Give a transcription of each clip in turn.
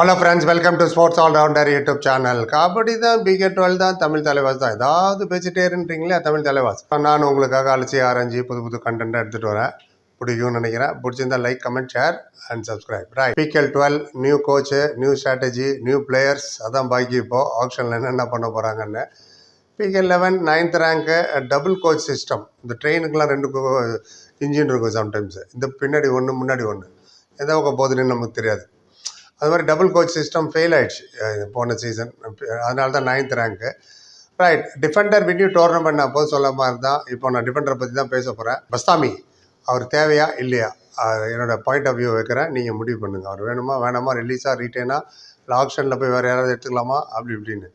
Hello friends welcome to sports all rounder YouTube channel kabaddi தான் PK twelve தான் தமிழ் தலைவாஸ் தான். ஏதாவது பேசிட்டே இருன்றீங்களே தமிழ் தலைவாஸ். நான் உங்களுக்காக அழைச்சி ஆரஞ்சு புது புது கண்டென்ட் எடுத்துகிட்டு வரேன். பிடிக்கும்னு நினைக்கிறேன். பிடிச்சிருந்தா like comment share and subscribe right PKL twelve new coach new strategy new players அதான் பாக்கி இப்போது ஆப்ஷனில் என்னென்ன பண்ண போகிறாங்கன்னு பிகே லெவன் நைன்த் ரேங்க்கு டபுள் கோச் சிஸ்டம் இந்த ட்ரெயினுக்கெலாம் ரெண்டு இன்ஜின் இருக்கும் சம்டைம்ஸ் இந்த பின்னாடி ஒன்று முன்னாடி ஒன்று எதோ போதுன்னு நமக்கு தெரியாது. அது மாதிரி டபுள் கோச் சிஸ்டம் ஃபெயில் ஆயிடுச்சு போன சீசன் அதனால தான் நைன்த் ரேங்க்கு ரைட் டிஃபெண்டர் வின்யூ டோர்னமெண்ட் நான் போது சொல்ல மாதிரி தான் இப்போ நான் டிஃபெண்டரை பற்றி தான் பேச போகிறேன் பஸ்தாமி அவர் தேவையா இல்லையா? என்னோடய என்னோட பாயிண்ட் ஆஃப் வியூ வைக்கிறேன். நீங்கள் முடிவு பண்ணுங்கள் அவர் வேணுமா வேணாமா ரிலீஸாக ரீட்டேனா இல்லை ஆப்ஷனில் போய் வேறு யாராவது எடுத்துக்கலாமா? அப்படி இப்படின்னு.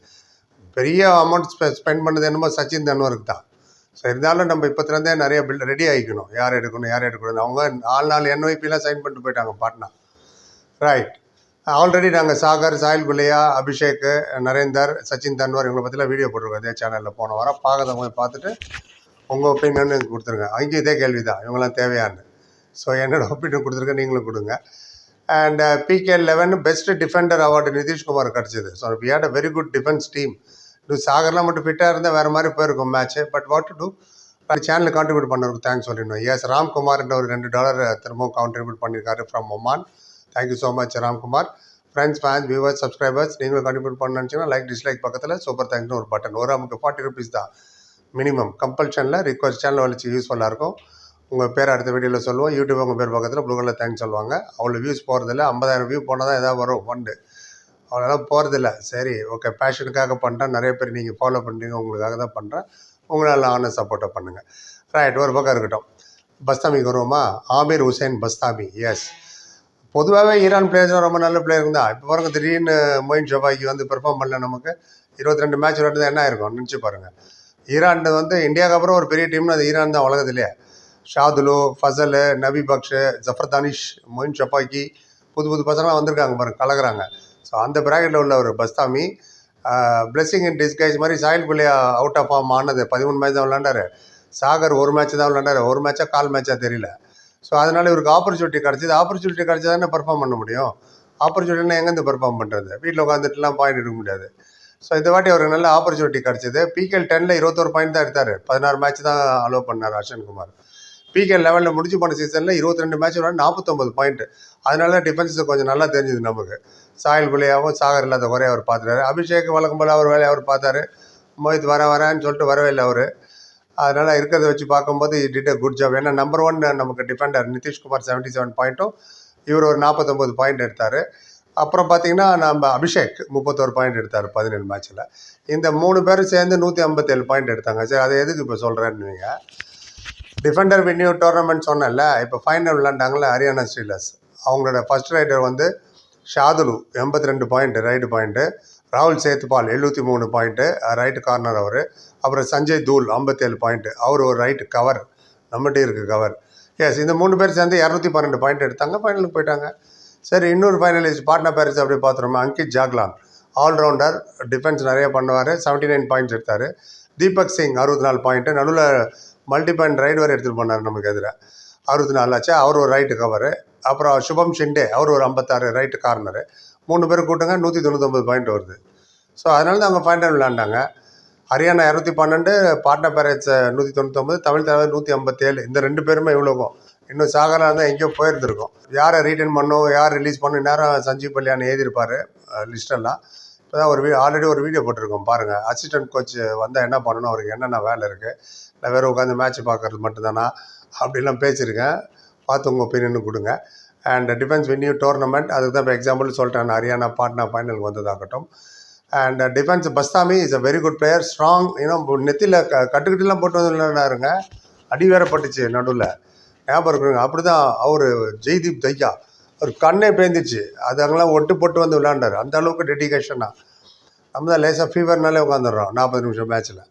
பெரிய அமௌண்ட் ஸ்பெ ஸ்பெண்ட் பண்ணது என்னமோ சச்சின் தன்வருக்கு தான். ஸோ இருந்தாலும் நம்ம இப்போத்துலேருந்தே நிறைய பில் ரெடி ஆகிக்கணும். யார் எடுக்கணும் யார் எடுக்கணும் அவங்க நாலு நாள் என்ஒய்பிலாம் சைன் பண்ணிட்டு போயிட்டாங்க பாட்னா ரைட் ஆல்ரெடி நாங்கள் சாகர் சாயில் பிள்ளையா அபிஷேக் நரேந்தர் சச்சின் தன்வார் இவங்களை பற்றிலாம் வீடியோ போட்டிருக்கோம். இதே சேனலில் போன வாரம். பார்க்காதவங்க பார்த்துட்டு உங்கள் ஒப்பீனியன் கொடுத்துருங்க. அங்கேயும் இதே கேள்வி தான் இவங்களாம் தேவையான்னு. ஸோ என்னோடய ஒப்பீனியன் கொடுத்துருக்க நீங்களும் கொடுங்க. And PK eleven best defender award Nitish Kumar கிடச்சிது. So we had a very good defence team இது சாகர்லாம் மட்டும் ஃபிட்டாக இருந்தால் வேறு மாதிரி போயிருக்கும் match but what to do சேனலுக்கு கான்ட்ரிபியூட் பண்ணுறதுக்கு தேங்க்ஸ் சொல்லிடணும் எஸ் ராம்குமார்ன்ற ஒரு ரெண்டு டாலர் திரும்பவும் கான்ட்ரிபியூட் பண்ணியிருக்காரு from Oman thank you so much Ramkumar friends fans viewers subscribers நீங்களும் கண்டிப்பாக பண்ணணுச்சுன்னா லைக் டிஸ்லைக் பக்கத்தில் சூப்பர் தேங்க்ஸ்னு ஒரு பட்டன் ஒரு நமக்கு ஃபார்ட்டி ருபீஸ் தான். மினிமம் கம்பல்ஷனில் ரிக்வஸ்ட் சேனல் வலிச்சு யூஸ்ஃபுல்லாக இருக்கும். உங்கள் பேர் அடுத்த வீடியோவில் சொல்லுவோம். யூடியூப் உங்கள் பேர் பக்கத்தில் ப்ளூ கலர் தேங்க்ஸ் சொல்லுவாங்க. அவ்வளோ வியூஸ் போகிறதில்ல ஐம்பதாயிரம் வியூ போனால் தான் எதாவது வரும். ஃபண்டு அவ்வளோலாம் போகிறதில்ல சரி ஓகே பேஷனுக்காக பண்ணுறேன் நிறைய பேர் நீங்கள் ஃபாலோ பண்ணுறீங்க உங்களுக்காக தான் பண்ணுறேன் உங்களால் ஆன சப்போர்ட்டை பண்ணுங்கள் ரைட் ஒரு பக்கம் இருக்கட்டும். பஸ்தாமிக்கு வருவோமா? Amir Hussain Bastami. எஸ் பொதுவாகவே ஈரான் பிளேயர்ஸ்லாம் ரொம்ப நல்ல பிளேயர் தான். இப்போ பாருங்க திடீர்னு மொயின் ஷபாக்கி வந்து பெர்ஃபார்ம் பண்ணல நமக்கு. இருபத்தி ரெண்டு மேட்ச் விளையாடுறது என்ன இருக்கும் நினச்சி பாருங்கள் ஈரான் வந்து இந்தியாவுக்கு அப்புறம் ஒரு பெரிய டீம்னு அது ஈரான் தான் உலகத்திலே ஷாதுலு ஃபசலு நபி பக்ஷு ஜஃபர் தானிஷ் மொயின் ஷபாக்கி புது புது பசங்களாம் வந்திருக்காங்க பாருங்க கலக்குறாங்க ஸோ அந்த ப்ராக்கெட்டில் உள்ள ஒரு பஸ்தாமி பிளெஸிங் இன் டிஸ்கைஸ் மாதிரி Sahil Gulia out of form ஆனது. பதிமூணு மேட்ச் தான் விளாண்டாரு சாகர் ஒரு மேட்ச் தான் விளாண்டாரு ஒரு மேட்சா கால் மேட்சா தெரியல. ஸோ அதனால் இவருக்கு ஆப்பர்ச்சுனிட்டி கிடச்சிது. ஆப்பர்ச்சுனிட்டி கிடச்சா தானே பர்ஃபார்ம் பண்ண முடியும். ஆப்பர்ச்சுனிட்டினா எங்கேருந்து பர்ஃபார்ம் பண்ணுறது வீட்டில் உட்காந்துட்டுலாம் பாயிண்ட் எடுக்க முடியாது. ஸோ இந்த வாட்டி அவருக்கு நல்ல ஆப்பர்ச்சுனிட்டி கிடச்சிது. பிகேல் டெனில் இருபத்தோரு பாயிண்ட் தான் எடுத்தார். பதினாறு மேட்ச் தான் அலோவ் பண்ணார் அர்ஷன் குமார். பிகே லெவலில் முடிச்சு போன சீசனில் இருபத்தி ரெண்டு மேட்ச் விளாண்டு நாற்பத்தொம்பது பாயிண்ட் அதனால தான் டிஃபென்ஸ் கொஞ்சம் நல்லா தெரிஞ்சுது நமக்கு. சாயல் குலியாவும் சாகர் இல்லாத குறைய அவர் பார்த்துட்டாரு. அபிஷேக் வழக்கம் போல் அவர் வேலையை அவர் பார்த்தாரு. மோஹித் வர வரேன்னு சொல்லிட்டு வரவே இல்லை அவர். அதனால் இருக்கிறத வச்சு பார்க்கும்போது டிட் அ குட் ஜாப் ஏன்னா நம்பர் ஒன் நமக்கு டிஃபெண்டர் நிதிஷ்குமார் செவன்ட்டி செவன் பாயிண்ட்டும் இவர் ஒரு நாற்பத்தொம்பது பாயிண்ட் எடுத்தார். அப்புறம் பார்த்தீங்கன்னா நம்ம அபிஷேக் முப்பத்தோரு பாயிண்ட் எடுத்தார் பதினேழு மேட்ச்சில் இந்த மூணு பேரும் சேர்ந்து நூற்றி ஐம்பத்தேழு பாயிண்ட் எடுத்தாங்க. சரி அதை எதுக்கு இப்போ சொல்கிறேன்னு டிஃபெண்டர் வின்யூ டோர்னமெண்ட் சொன்னேன்ல இப்போ ஃபைனல் விளாண்டாங்களே ஹரியானா ஸ்டீலர்ஸ் அவங்களோட ஃபர்ஸ்ட் ரைடர் வந்து ஷாதுலு எண்பத்தி ரெண்டு பாயிண்ட்டு ரைடு பாயிண்ட்டு ராகுல் சேத்துபால் எழுபத்தி மூணு பாயிண்ட்டு ரைட்டு கார்னர் அவர். அப்புறம் சஞ்சய் தூல் ஐம்பத்தேழு பாயிண்ட்டு அவர் ஒரு ரைட்டு கவர் நம்மகிட்டே இருக்குது கவர் எஸ் இந்த மூணு பேர் சேர்ந்து இரநூத்தி பன்னெண்டு பாயிண்ட் எடுத்தாங்க ஃபைனலுக்கு போயிட்டாங்க. சரி இன்னொரு ஃபைனலிஸ்ட் பாட்னா பேரிஸ் அப்படி பார்த்துருமா? அங்கித் ஜாக்லான். ஆல்ரவுண்டர் டிஃபென்ஸ் நிறைய பண்ணுவார். செவன்ட்டி நைன் பாயிண்ட்ஸ் எடுத்தார். தீபக் சிங் அறுபத்தி நாலு பாயிண்ட்டு நடுவில் மல்டி பாயிண்ட் ரைடு வரை எடுத்துகிட்டு போனார் நமக்கு எதிராக அறுபத்தி நாலு ஆச்சு அவர் ஒரு ரைட்டு கவரு அப்புறம் சுபம் ஷிண்டே அவர் ஒரு ஐம்பத்தாறு ரைட்டு கார்னரு மூணு பேர் கூட்டங்க நூற்றி தொண்ணூத்தொம்பது பாயிண்ட் வருது. ஸோ அதனால தான் அவங்க ஃபைனல் விளாண்டாங்க ஹரியானா இரநூத்தி பன்னெண்டு பாட்னா பேரட்ஸ் நூற்றி தொண்ணூத்தொம்பது தமிழ் தலைவர் நூற்றி ஐம்பத்தேழு. இந்த ரெண்டு பேருமே இவ்வளோக்கும் இன்னும் சாகராக இருந்தால் எங்கேயோ போயிருந்துருக்கும். யாரை ரீட்டைன் பண்ணும் யார் ரிலீஸ் பண்ணும் நேரம் சஞ்சீவ் கல்யாண் எழுதியிருப்பார் லிஸ்டெல்லாம் இப்போ தான் ஒரு வீ ஆல்ரெடி ஒரு வீடியோ போட்டிருக்கோம் பாருங்கள் அசிஸ்டன்ட் கோச் வந்தால் என்ன பண்ணணும் அவருக்கு என்னென்ன வேலை இருக்குது இல்லை வேறு உட்காந்து மேட்ச் பார்க்குறது மட்டும்தானா? அப்படிலாம் பேசியிருக்கேன். பார்த்து உங்கள் ஒப்பீனியன் கொடுங்க. அண்ட் டிஃபென்ஸ் வென்யூ டோர்னமெண்ட் அதுக்கு தான் இப்போ எக்ஸாம்பிள் சொல்லிட்டேன். ஹரியானா பாட்னா ஃபைனலுக்கு வந்ததாகட்டும். And defence Bastami is a very good player strong ஏன்னா நெத்தியில் க கட்டுக்கிட்டுலாம் போட்டு வந்துருந்தாருங்க அடி வேற பட்டுச்சு நடுவில். ஞாபகம் இருக்குங்க. அப்படி தான் அவர் ஜெய்தீப் தையா. அவர் கண்ணே பேந்துச்சு. அது அங்கெல்லாம் ஒட்டு போட்டு வந்து விளாண்டார் அந்த அளவுக்கு டெடிகேஷனாக நம்ம தான் லேசாக ஃபீவர்னாலே உட்காந்துடுறோம் நாற்பது நிமிஷம் மேட்ச்சில்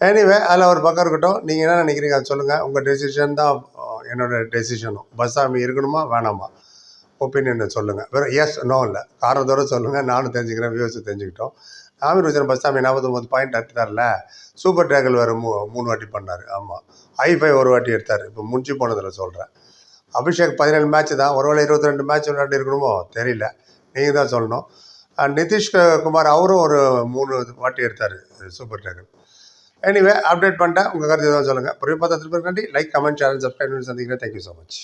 எனிவே அதில் ஒரு பக்கம் இருக்கட்டும். நீங்கள் என்ன நினைக்கிறீங்க? அது சொல்லுங்கள் உங்கள் டெசிஷன் தான் என்னோடய என்னோட டெசிஷனும் பஸ்ஸாமி இருக்கணுமா? வேணாமா? ஒப்பீனியனை சொல்லுங்கள் வெறும் எஸ் நோ இல்லை காரணத்தோட சொல்லுங்கள் நானும் தெரிஞ்சுக்கிறேன். வியூஸ் தெரிஞ்சுக்கிட்டோம். ஆமீர் பஸ் பஸ்தாமி நாற்பத்தொம்பது பாயிண்ட் எடுத்தார்ல சூப்பர் டேக்கிள் வேறு மூ மூணு வாட்டி பண்ணார். ஆமாம் ஐ ஃபைவ் ஒரு வாட்டி எடுத்தார். இப்போ முடிஞ்சு போனதில் சொல்கிறேன் அபிஷேக் பதினேழு மேட்ச் தான். ஒருவேளை இருபத்தி ரெண்டு மேட்ச் விளையாண்டு இருக்கணுமோ? தெரியல. நீங்கள் தான் சொல்லணும். நிதிஷ்குமார் குமார் அவரும் ஒரு மூணு வாட்டி எடுத்தார். சூப்பர் டேக்கர் எனிவே அப்டேட் பண்ணிட்டேன். உங்கள் கருத்து எதாவது சொல்லுங்கள் புரிய பார்த்தா திருப்பி நன்றி லைக் கமெண்ட் சேனல் சப்ஸ்கிரைப் பண்ணி சந்திக்கிறேன். Thank you so much